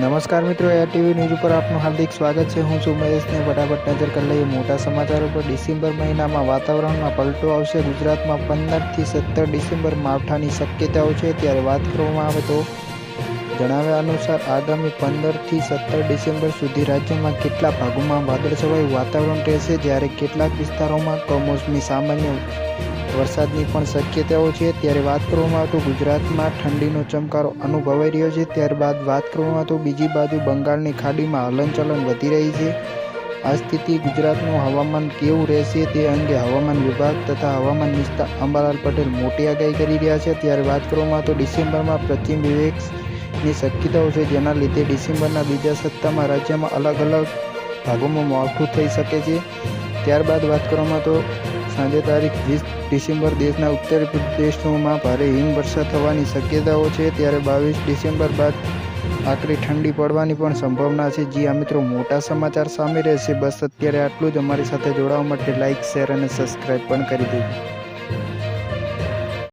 નમસ્કાર મિત્રો air TV news ઉપર આપનું હાર્દિક સ્વાગત છે. હું છું મહેશને ફટાફટ નજર કરી લઈએ. મોટા સમાચારો પર ડિસેમ્બર મહિનામાં વાતાવરણમાં પલટો આવશે. ગુજરાતમાં પંદરથી સત્તર ડિસેમ્બર માવઠાની શક્યતાઓ છે. ત્યારે વાત કરવામાં આવે તો જણાવ્યા અનુસાર, આગામી પંદરથી સત્તર ડિસેમ્બર સુધી રાજ્યમાં કેટલા ભાગોમાં વાદળછવાયું વાતાવરણ રહેશે. જ્યારે કેટલાક વિસ્તારોમાં કમોસમી સામાન્ય વરસાદની પણ શક્યતાઓ છે. ત્યારે વાત કરવામાં તો ગુજરાતમાં ઠંડીનો ચમકારો અનુભવાઈ રહ્યો છે. ત્યારબાદ વાત કરવામાં તો બીજી બાજુ બંગાળની ખાડીમાં હલનચલન વધી રહી છે. આ સ્થિતિ ગુજરાતનું હવામાન કેવું રહેશે તે અંગે હવામાન વિભાગ તથા હવામાન નિષ્ઠા અંબાલાલ પટેલ મોટી આગાહી કરી રહ્યા છે. ત્યારે વાત કરવામાં તો ડિસેમ્બરમાં પશ્ચિમ વિવેકની શક્યતાઓ છે. જેના લીધે ડિસેમ્બરના બીજા સપ્તાહમાં રાજ્યમાં અલગ અલગ ભાગોમાં માવઠું થઈ શકે છે. ત્યારબાદ વાત કરવામાં તો સાંજે તારીખ વીસ ડિસેમ્બર દેશના ઉત્તર પ્રદેશોમાં ભારે હિમવર્ષા થવાની શક્યતાઓ છે, ત્યારે બાવીસ ડિસેમ્બર બાદ આકરી ઠંડી પડવાની પણ સંભાવના છે. જી આ મિત્રો, મોટા સમાચાર સામે રહેશે. બસ અત્યારે આટલું જ. અમારી સાથે જોડાવા માટે લાઇક શેર અને સબસ્ક્રાઈબ પણ કરી દેજો.